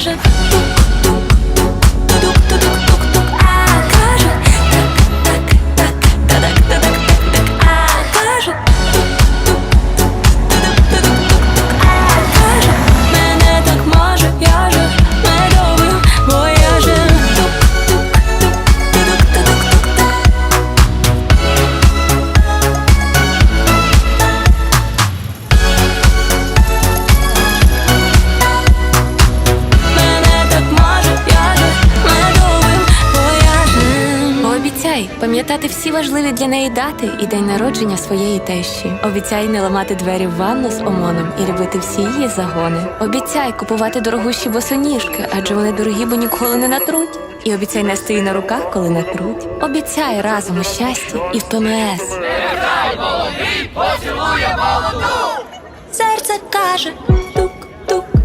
каже Обіцяй пам'ятати всі важливі для неї дати і день народження своєї тещі. Обіцяй не ламати двері в ванну з омоном і любити всі її загони. Обіцяй купувати дорогущі босоніжки, адже вони дорогі, бо ніколи не натруть. І обіцяй нести її на руках, коли натруть. Обіцяй разом у щасті і в ПМС. серце каже